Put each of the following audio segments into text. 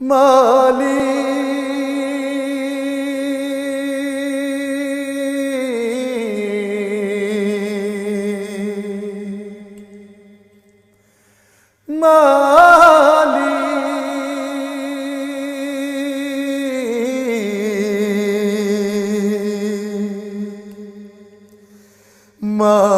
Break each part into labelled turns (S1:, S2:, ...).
S1: মালিক মালিক মালিক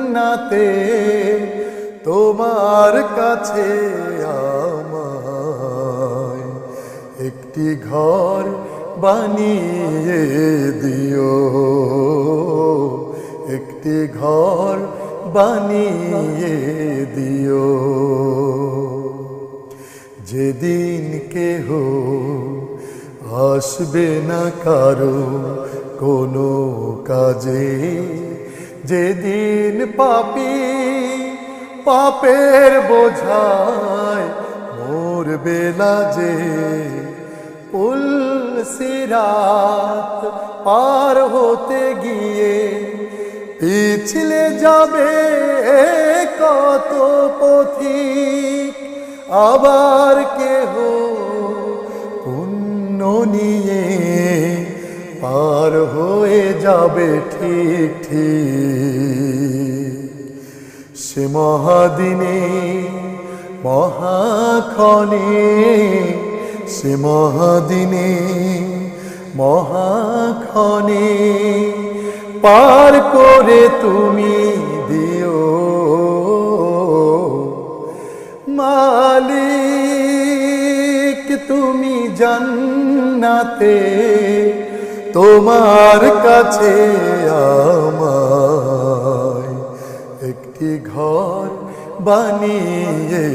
S1: জান্নাতে তোমার কাছে আমায় একটি ঘর বানিয়ে দিও। একটি ঘর বানিয়ে দিও। যেদিন কেহ আসবে না কারও কোনো কাজে যেদিন পাপি পাপের বোঝায় মোর বেলা যে পুল সিরাত পার হতে গিয়ে পিছলে যাবে কত পথিক, আবার কেহ পুণ্য নিয়ে পার হয়ে যাবে ঠিক ঠিক। সে মহাদিনে, মহাক্ষণে, সে মহাদিনে, মহাক্ষণে পার করে তুমি দিও। মালিক, তুমি জান্নাতে তোমার কাছে আমায় একটি ঘর বানিয়ে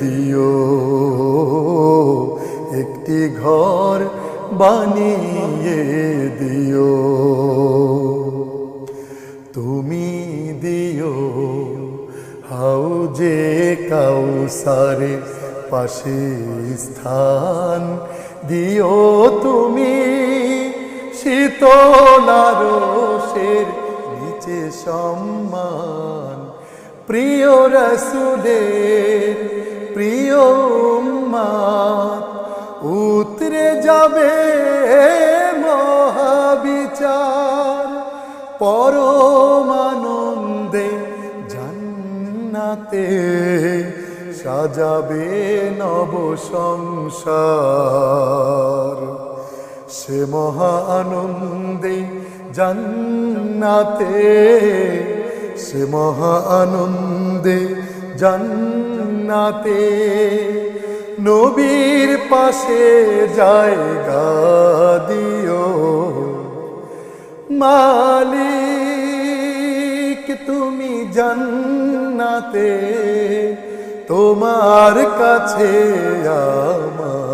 S1: দিও। একটি ঘর বানিয়ে দিও। তুমি দিও হাউ হাউজে কাউসারে পাশে স্থান। দিও তুমি শীতলারসের নিচে সম্মান। প্রিয় রসুলের প্রিয় উতরে যাবে মহাবিচার। পরমানন্দে জান্নাতে সাজাবে নব সংসার। সে মহা আনন্দে জান্নাতে, সে মহা আনন্দে জান্নাতে। নবীর পাশে জায়গা দিও, মালিক তুমি জান্নাতে, তোমার কাছে আমায়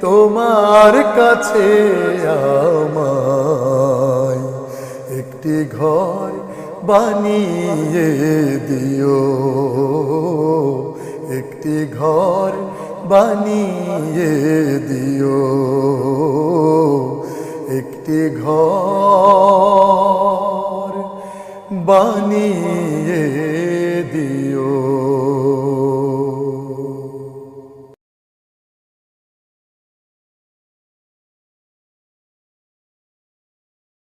S1: তোমার কাছে আমায় একটি ঘর বানিয়ে দিও। একটি ঘর বানিয়ে দিও। একটি ঘর বানিয়ে দিও।